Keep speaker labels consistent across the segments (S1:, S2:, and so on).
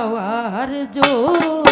S1: સવાર જો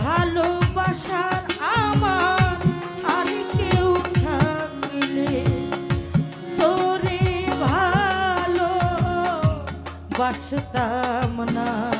S1: ভালোবাসার আমার আর কেউ থাকলে তোরে ভালো বাসতাম না।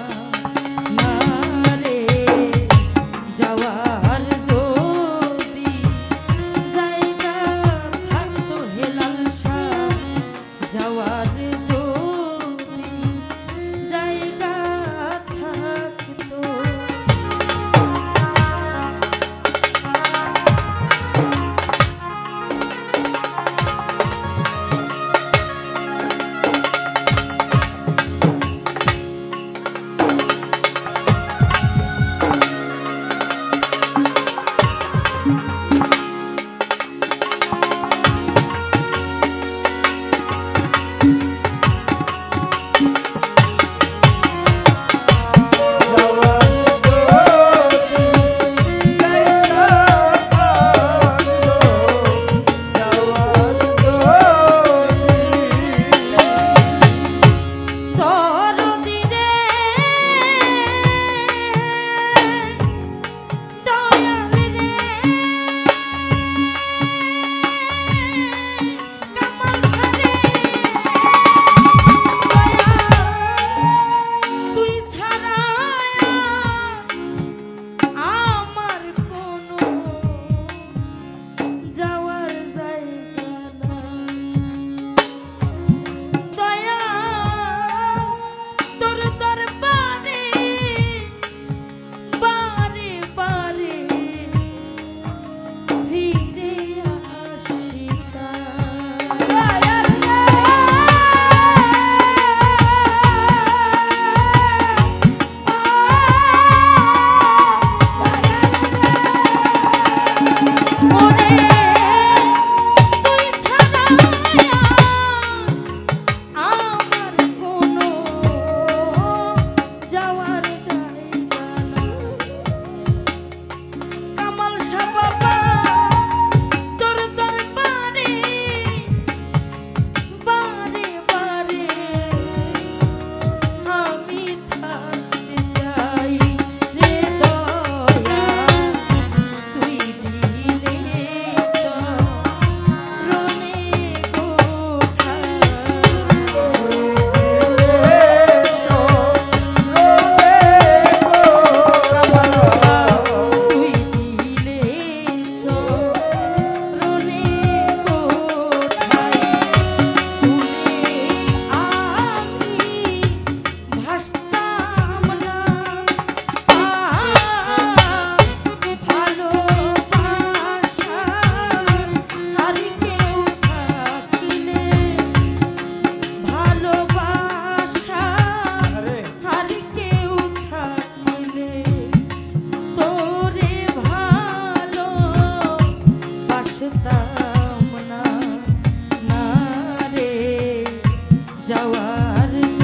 S2: heart